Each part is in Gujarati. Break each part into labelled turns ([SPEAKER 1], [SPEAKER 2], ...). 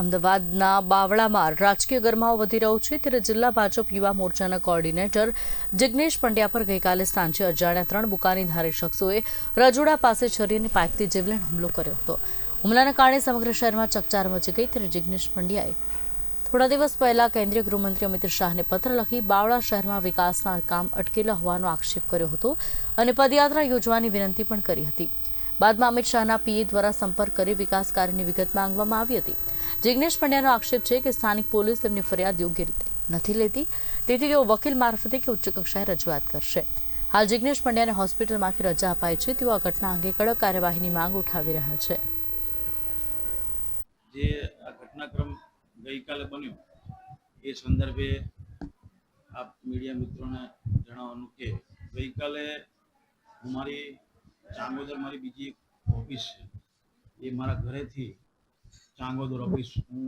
[SPEAKER 1] અમદાવાદના બાવળામાં રાજકીય ગરમાવો વધી રહ્યો છે. ત્યારે જિલ્લા ભાજપ યુવા મોરચાના કોઓર્ડિનેટર જિગ્નેશ પંડ્યા પર ગઈકાલે સાંજે અજાણ્યા ત્રણ બુકાની ધારી શખ્સોએ રજોડા પાસે છરી અને પાઇપથી જીવલેણ હુમલો કર્યો હતો. હુમલાના કારણે સમગ્ર શહેરમાં ચકચાર મચી ગઈ. ત્યારે જિગ્નેશ પંડ્યાએ થોડા દિવસ પહેલા કેન્દ્રીય ગૃહમંત્રી અમિત શાહને પત્ર લખી બાવળા શહેરમાં વિકાસના કામ અટકેલા હોવાનો આક્ષેપ કર્યો હતો અને પદયાત્રા યોજવાની વિનંતી પણ કરી હતી. બાદમાં અમિત શાહના પીએ દ્વારા સંપર્ક કરી વિકાસ કાર્યની વિગત માંગવામાં આવી હતી. જિગ્નેશ પંડ્યાનો આક્ષેપ છે કે સ્થાનિક પોલીસ તેમની ફરિયાદ યોગ્ય રીતે નથી લેતી. તેથી તેઓ વકીલ મારફતે કે ઉચ્ચ કક્ષાએ રજૂઆત કરશે. હાલ જિગ્નેશ પંડ્યાને હોસ્પિટલમાંથી રજા અપાઈ છે. તેઓ આ ઘટના અંગે કડક કાર્યવાહીની માંગ ઉઠાવી રહ્યા છે.
[SPEAKER 2] જે આ ઘટનાક્રમ ગઈકાલે બન્યો, એ સંદર્ભે આપ મીડિયા મિત્રોને જણાવવાનું કે ગઈકાલે હું ચાંગોદર મારી બીજી એક ઓફિસ છે. એ મારા ઘરેથી ચાંગોદર ઓફિસ હું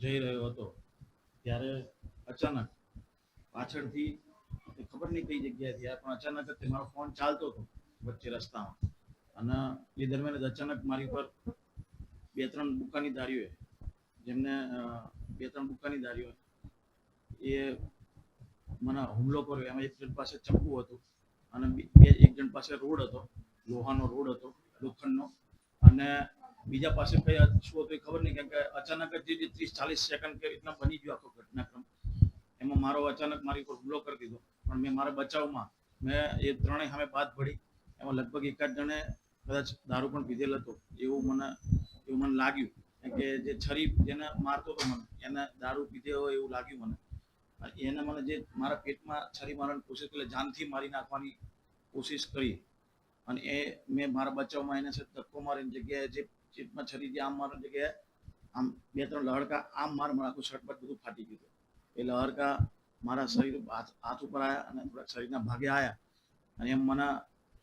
[SPEAKER 2] જઈ રહ્યો હતો. ત્યારે અચાનક પાછળથી ખબર નહીં કઈ જગ્યાએથી આ પણ અચાનક જ મારો ફોન ચાલતો હતો વચ્ચે રસ્તામાં. અને એ દરમિયાન જ અચાનક મારી પર બે ત્રણ દુકાનીદારીઓએ જેમને બે ત્રણ દુકાનીદારીઓ એ મને હુમલો કર્યો. એમાં એક જણ પાસે ચપ્પુ હતું અને બે, એક જણ પાસે રોડ હતો. લોહાનો રોડ હતો, લોખંડનો. અને બીજા પાસે કઈ શું હતું એ ખબર નહીં, કેમ કે અચાનક જ જે ત્રીસ ચાલીસ સેકન્ડ કે રીતના બની ગયો આખો ઘટનાક્રમ. એમાં મારો અચાનક મારી ઉપર હુમલો કરી દીધો. પણ મેં મારા બચાવમાં, મેં એ ત્રણેય સામે બાદ પડી. એમાં લગભગ એકાદ જણે કદાચ દારૂ પણ પીધેલ હતો. એવું મને એવું મને લાગ્યું. કે જે છરી જેને મારતો હતો મને, એને દારૂ પીધે હોય એવું લાગ્યું મને. એને મને જે મારા પેટમાં છરી મારવાની કોશિશ, એટલે જાનથી મારી નાખવાની કોશિશ કરી. અને એ મેં મારા બચાવમાં એને ધક્કો મારીને જગ્યાએ જે ચીટમાં છરી જે આમ મારવાની જગ્યાએ આમ બે ત્રણ લહડકા આમ માર મારા આખું શર્ટ પર બધું ફાટી ગયું. એ લહડકા મારા શરીર હાથ હાથ ઉપર આવ્યા અને થોડાક શરીરના ભાગે આવ્યા અને એમ મને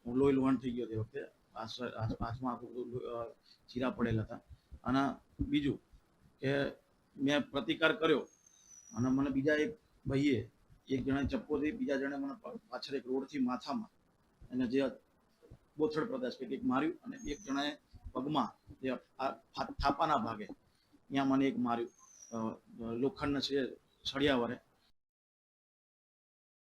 [SPEAKER 2] હું લોહી લોહણ થઈ ગયો તે વખતે. હાથ હાથ- હાથમાં આખું બધું ચીરા પડેલા હતા. અને બીજું કે મેં પ્રતિકાર કર્યો અને મને બીજા એક ભાઈએ, એક જણે ચપ્પોથી, બીજા જણે મને પાછળ એક રોડથી માથામાં. અને જે બોથડ પ્રદેશ કે એક માર્યું અને એક જણાએ પગમાં જે થાપાના ભાગે ત્યાં મને એક માર્યું. લોખંડના છે સળિયા વડે